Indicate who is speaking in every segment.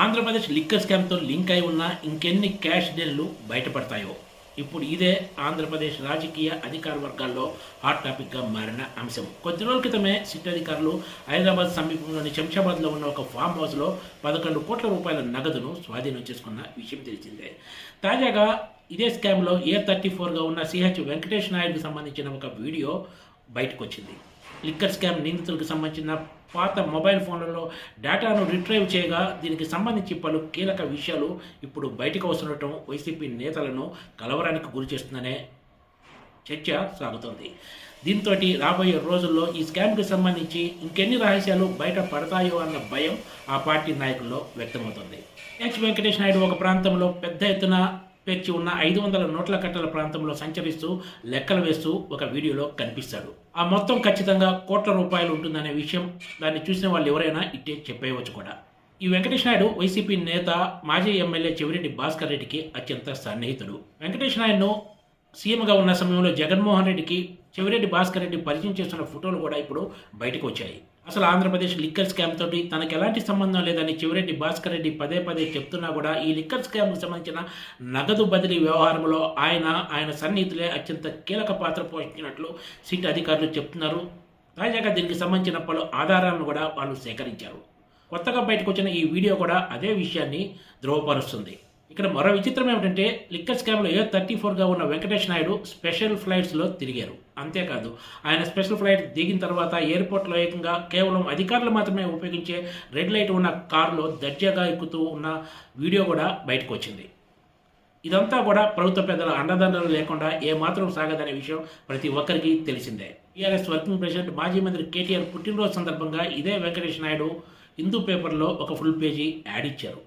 Speaker 1: Andhra Pradesh liquor స్కామ్తో link అయి ఉన్న ఇంకెన్ని క్యాష్ డెన్లు బయటపడతాయో? ఇప్పుడు ఇదే ఆంధ్రప్రదేశ్ రాజకీయ అధికార వర్గాల్లో హాట్ టాపిక్గా మారిన అంశం. కొద్ది రోజుల క్రితమే సిట్ అధికారులు హైదరాబాద్ సమీపంలోని శంషాబాద్లో ఉన్న ఒక ఫామ్ హౌస్లో పదకొండు కోట్ల రూపాయల నగదును స్వాధీనం చేసుకున్న విషయం తెలిసిందే. తాజాగా ఇదే స్కామ్లో ఏ థర్టీ ఫోర్గా ఉన్న సిహెచ్ వెంకటేష్ నాయుడుకు సంబంధించిన ఒక వీడియో బయటకు వచ్చింది లిక్కర్ స్కామ్ నిందితులకు సంబంధించిన పాత మొబైల్ ఫోన్లలో డేటాను రిట్రైవ్ చేయగా దీనికి సంబంధించి పలు కీలక విషయాలు ఇప్పుడు బయటకు వస్తుండటం వైసీపీ నేతలను కలవరానికి గురి చేస్తుందనే చర్చ సాగుతోంది. దీంతో రాబోయే రోజుల్లో ఈ స్కామ్కి సంబంధించి ఇంకెన్ని రహస్యాలు బయట పడతాయో అన్న భయం ఆ పార్టీ నాయకుల్లో వ్యక్తమవుతుంది. హెచ్ వెంకటేష్ నాయుడు ఒక ప్రాంతంలో పెద్ద ఎత్తున పేర్చి ఉన్న ఐదు వందల నోట్ల కట్టల ప్రాంతంలో సంచరిస్తూ లెక్కలు వేస్తూ ఒక వీడియోలో కనిపిస్తాడు. ఆ మొత్తం ఖచ్చితంగా కోట్ల రూపాయలు ఉంటుందనే విషయం దాన్ని చూసిన వాళ్ళు ఎవరైనా ఇట్టే చెప్పేయవచ్చు కూడా. ఈ వెంకటేష్ నాయుడు వైసీపీ నేత మాజీ ఎమ్మెల్యే చెవిరెడ్డి భాస్కర్ రెడ్డికి అత్యంత సన్నిహితుడు. వెంకటేష్ నాయుడును సీఎంగా ఉన్న సమయంలో జగన్మోహన్ రెడ్డికి చెవిరెడ్డి భాస్కర్ రెడ్డి పరిచయం చేస్తున్న ఫోటోలు కూడా ఇప్పుడు బయటకు వచ్చాయి. అసలు ఆంధ్రప్రదేశ్ లిక్కర్ స్కామ్ తోటి తనకు ఎలాంటి సంబంధం లేదని చివరెడ్డి భాస్కర్ రెడ్డి పదే పదే చెప్తున్నా కూడా ఈ లిక్కర్ స్కామ్కు సంబంధించిన నగదు బదిలీ వ్యవహారంలో ఆయన ఆయన సన్నిహితులే అత్యంత కీలక పాత్ర పోషించినట్లు సిట్ అధికారులు చెప్తున్నారు. తాజాగా దీనికి సంబంధించిన పలు ఆధారాలను కూడా వాళ్ళు సేకరించారు. కొత్తగా బయటకు వచ్చిన ఈ వీడియో కూడా అదే విషయాన్ని ధృవపరుస్తుంది. ఇక్కడ మరో విచిత్రం ఏమిటంటే లిక్కర్ స్కామ్లో ఏ థర్టీ ఫోర్గా ఉన్న వెంకటేష్ నాయుడు స్పెషల్ ఫ్లైట్స్లో తిరిగారు. అంతేకాదు ఆయన స్పెషల్ ఫ్లైట్ దిగిన తర్వాత ఎయిర్పోర్ట్లో ఏకంగా కేవలం అధికారులు మాత్రమే ఉపయోగించే రెడ్ లైట్ ఉన్న కారులో దర్జాగా ఎక్కుతూ ఉన్న వీడియో కూడా బయటకు వచ్చింది. ఇదంతా కూడా ప్రభుత్వ పెద్దల అండదండలు లేకుండా ఏమాత్రం సాగదనే విషయం ప్రతి ఒక్కరికి తెలిసిందే. టీఆర్ఎస్ వర్కింగ్ ప్రెసిడెంట్ మాజీ మంత్రి కేటీఆర్ పుట్టినరోజు సందర్భంగా ఇదే వెంకటేష్ నాయుడు హిందూ పేపర్లో ఒక ఫుల్ పేజీ యాడ్ ఇచ్చారు.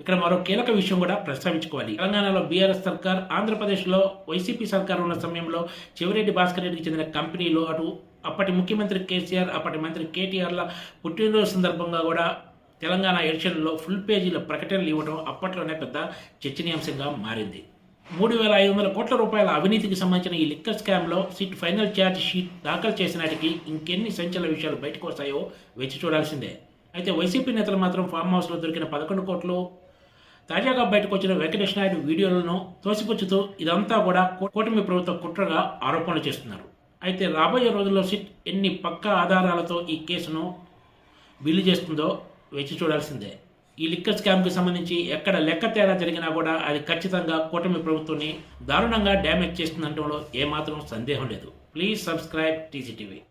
Speaker 1: ఇక్కడ మరో కీలక విషయం కూడా ప్రస్తావించుకోవాలి. తెలంగాణలో బీఆర్ఎస్ సర్కార్ ఆంధ్రప్రదేశ్లో వైసీపీ సర్కార్ ఉన్న సమయంలో చెవిరెడ్డి భాస్కర్ రెడ్డికి చెందిన కంపెనీలో అటు అప్పటి ముఖ్యమంత్రి కేసీఆర్ అప్పటి మంత్రి కేటీఆర్ల పుట్టినరోజు సందర్భంగా కూడా తెలంగాణ ఎడిషన్లో ఫుల్ పేజీల ప్రకటనలు ఇవ్వడం అప్పట్లోనే పెద్ద చర్చనీయాంశంగా మారింది. మూడు వేల ఐదు వందల కోట్ల రూపాయల అవినీతికి సంబంధించిన ఈ లిక్కర్ స్కామ్లో సిట్ ఫైనల్ ఛార్జ్ షీట్ దాఖలు చేసినాటికి ఇంకెన్ని సంచలన విషయాలు బయటకు వస్తాయో వేచి చూడాల్సిందే. అయితే వైసీపీ నేతలు మాత్రం ఫామ్ హౌస్లో దొరికిన పదకొండు కోట్లు తాజాగా బయటకు వచ్చిన వెంకటేష్ నాయుడు వీడియోలను తోసిపుచ్చుతూ ఇదంతా కూడా కూటమి ప్రభుత్వ కుట్రగా ఆరోపణలు చేస్తున్నారు. అయితే రాబోయే రోజుల్లో సిట్ ఎన్ని పక్కా ఆధారాలతో ఈ కేసును బిల్లు చేస్తుందో వేచి చూడాల్సిందే. ఈ లిక్కర్ స్కామ్కి సంబంధించి ఎక్కడ లెక్క తేడా జరిగినా కూడా అది ఖచ్చితంగా కూటమి ప్రభుత్వాన్ని దారుణంగా డ్యామేజ్ చేస్తుందంటంలో ఏమాత్రం సందేహం లేదు. Please subscribe టీసీటీవీ